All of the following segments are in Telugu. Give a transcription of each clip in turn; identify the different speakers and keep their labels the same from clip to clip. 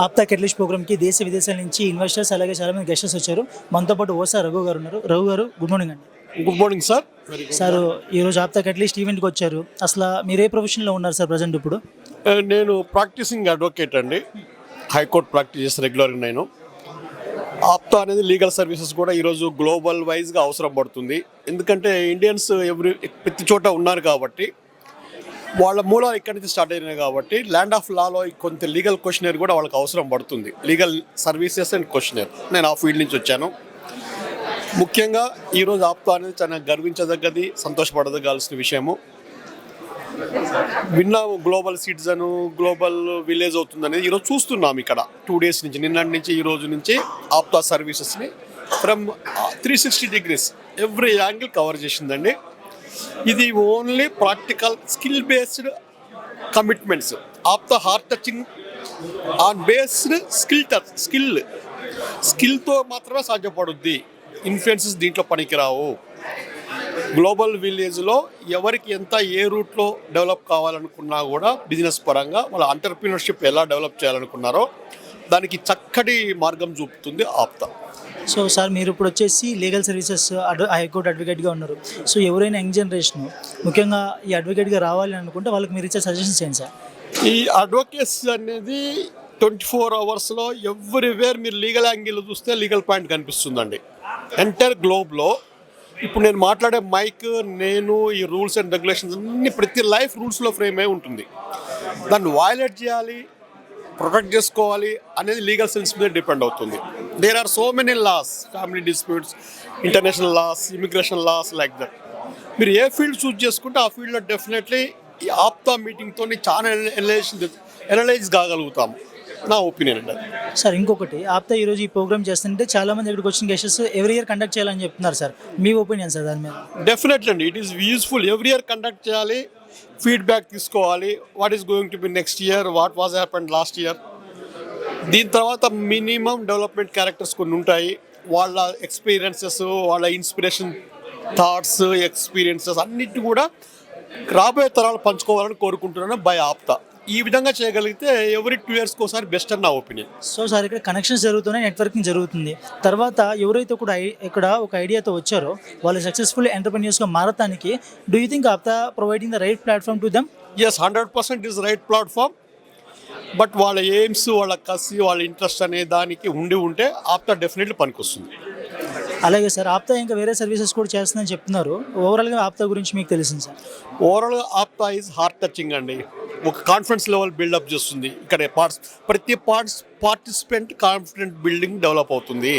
Speaker 1: ఆప్తా కెట్లిష్ ప్రోగ్రామ్కి దేశ విదేశాల నుంచి ఇన్వెస్టర్స్ అలాగే చాలా మంది గెస్టర్స్ వచ్చారు. మనతో పాటు ఓసా రఘు గారు ఉన్నారు. రఘు గారు గుడ్ మార్నింగ్ అండి.
Speaker 2: గుడ్ మార్నింగ్ సార్
Speaker 1: సార్ ఈరోజు ఆప్తా కెట్లిస్ట్ ఈవెంట్కి వచ్చారు. అసలు మీరు ఏ ప్రొఫెషన్లో ఉన్నారు సార్ ప్రజెంట్ ఇప్పుడు?
Speaker 2: Uh, నేను ప్రాక్టీసింగ్ అడ్వకేట్ అండి. హైకోర్టు ప్రాక్టీస్ చేస్తే రెగ్యులర్గా నేను. ఆప్తా అనేది లీగల్ సర్వీసెస్ కూడా ఈరోజు గ్లోబల్ వైజ్గా అవసరం పడుతుంది. ఎందుకంటే ఇండియన్స్ ఎవ్రీ ప్రతి చోట ఉన్నారు కాబట్టి వాళ్ళ మూలాలు ఇక్కడి నుంచి స్టార్ట్ అయినాయి కాబట్టి ల్యాండ్ ఆఫ్ లాలో కొంత లీగల్ క్వశ్చనర్ కూడా వాళ్ళకి అవసరం పడుతుంది. లీగల్ సర్వీసెస్ అండ్ క్వశ్చనర్ నేను ఆ ఫీల్డ్ నుంచి వచ్చాను. ముఖ్యంగా ఈరోజు ఆప్తా అనేది చాలా గర్వించదగ్గది సంతోషపడదగాల్సిన విషయము. విన్నాము గ్లోబల్ సిటిజన్ గ్లోబల్ విలేజ్ అవుతుందనేది ఈరోజు చూస్తున్నాం ఇక్కడ. టూ డేస్ నుంచి నిన్నటి నుంచి ఈ రోజు నుంచి APTA సర్వీసెస్ని from three sixty degrees every angle cover చేసిందండి. ఇది only practical skill based commitments of the heart touching on based skill touch skill స్కిల్తో మాత్రమే సాధ్యపడుద్ది. ఇన్ఫ్లుయెన్సెస్ దీంట్లో పనికిరావు. గ్లోబల్ విలేజ్లో ఎవరికి ఎంత ఏ రూట్లో డెవలప్ కావాలనుకున్నా కూడా బిజినెస్ పరంగా వాళ్ళ అంటర్ప్రినర్షిప్ ఎలా డెవలప్ చేయాలనుకున్నారో దానికి చక్కటి మార్గం చూపుతుంది ఆప్తా.
Speaker 1: సో సార్ మీరు ఇప్పుడు వచ్చేసి లీగల్ సర్వీసెస్ అడ్వ హైకోర్టు అడ్వకేట్గా ఉన్నారు. సో ఎవరైనా యంగ్ జనరేషన్ ముఖ్యంగా ఈ అడ్వకేట్గా రావాలి అనుకుంటే వాళ్ళకి మీరు ఇచ్చే సజెషన్స్ ఏంటి సార్?
Speaker 2: ఈ అడ్వకేట్స్ అనేది ట్వంటీ ఫోర్ అవర్స్లో ఎవ్రీవేర్ మీరు లీగల్ యాంగిల్ చూస్తే లీగల్ పాయింట్ కనిపిస్తుందండి. ఎంటైర్ గ్లోబ్లో ఇప్పుడు నేను మాట్లాడే మైక్ నేను ఈ రూల్స్ అండ్ రెగ్యులేషన్స్ అన్ని ప్రతి లైఫ్ రూల్స్లో ఫ్రేమ్ అయి ఉంటుంది. దాన్ని వయలేట్ చేయాలి ప్రొటెక్ట్ చేసుకోవాలి అనేది లీగల్ సెన్స్ మీద డిపెండ్ అవుతుంది. There are so many laws family disputes international laws immigration laws like that మీరు ఏ ఫీల్డ్ చూస్ చేసుకుంటే ఆ ఫీల్డ్లో డెఫినెట్లీ ఈ ఆప్తా మీటింగ్తో చాలా ఎనలైజ్ ఎనలైజ్ కాగలుగుతాం. నా ఒపీనియన్ అండి.
Speaker 1: సార్ ఇంకొకటి ఆప్తా ఈరోజు ఈ ప్రోగ్రామ్ చేస్తుంటే చాలా మంది ఇక్కడికి వచ్చిన గెస్టర్స్ ఎవరి ఇయర్ కండక్ట్ చేయాలని చెప్తున్నారు సార్. మీ ఒపీనియన్ సార్ దాని మీద?
Speaker 2: డెఫినెట్లీ అండి it is useful every year conduct చేయాలి. ఫీడ్బ్యాక్ తీసుకోవాలి. What is going to be next year what was happened last year దీని తర్వాత మినిమం డెవలప్మెంట్ క్యారెక్టర్స్ కొన్ని ఉంటాయి. వాళ్ళ ఎక్స్పీరియన్సెస్ వాళ్ళ ఇన్స్పిరేషన్ థాట్స్ ఎక్స్పీరియన్సెస్ అన్నిటి కూడా రాబోయే తరాలు పంచుకోవాలని కోరుకుంటున్నాను బై ఆప్తా. ఈ విధంగా చేయగలిగితే ఎవరి టూ ఇయర్స్కి ఒకసారి బెస్ట్ అని నా ఒపీనియన్
Speaker 1: సో సార్ ఇక్కడ కనెక్షన్స్ జరుగుతున్నాయి నెట్వర్కింగ్ జరుగుతుంది. తర్వాత ఎవరైతే కూడా ఇక్కడ ఒక ఐడియాతో వచ్చారో వాళ్ళు సక్సెస్ఫుల్ ఎంటర్ప్రెన్యూర్స్గా మారటానికి do you think APTA providing the right platform to them
Speaker 2: yes hundred percent is right platform but వాళ్ళ ఎయిమ్స్ వాళ్ళ కసి వాళ్ళ ఇంట్రెస్ట్ అనే దానికి ఉండి ఉంటే ఆప్తా డెఫినెట్లీ పనికొస్తుంది.
Speaker 1: అలాగే సార్ ఆప్తా ఇంకా వేరే సర్వీసెస్ కూడా చేస్తుందని చెప్తున్నారు. ఓవరాల్గా ఆప్తా గురించి మీకు తెలిసింది సార్.
Speaker 2: ఓవరాల్గా ఆప్తా ఈజ్ హార్ట్ టచింగ్ అండి. ఒక కాన్ఫిడెన్స్ లెవెల్ బిల్డప్ చేస్తుంది. ఇక్కడ పార్ట్స్ ప్రతి parts participant confident building develop అవుతుంది.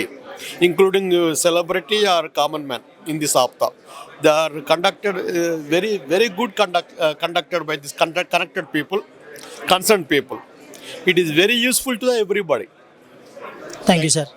Speaker 2: Including celebrity or common man in this APTA they are conducted very very good conduct conducted by this conduct connected people concern people it is very useful to the everybody
Speaker 1: thank you sir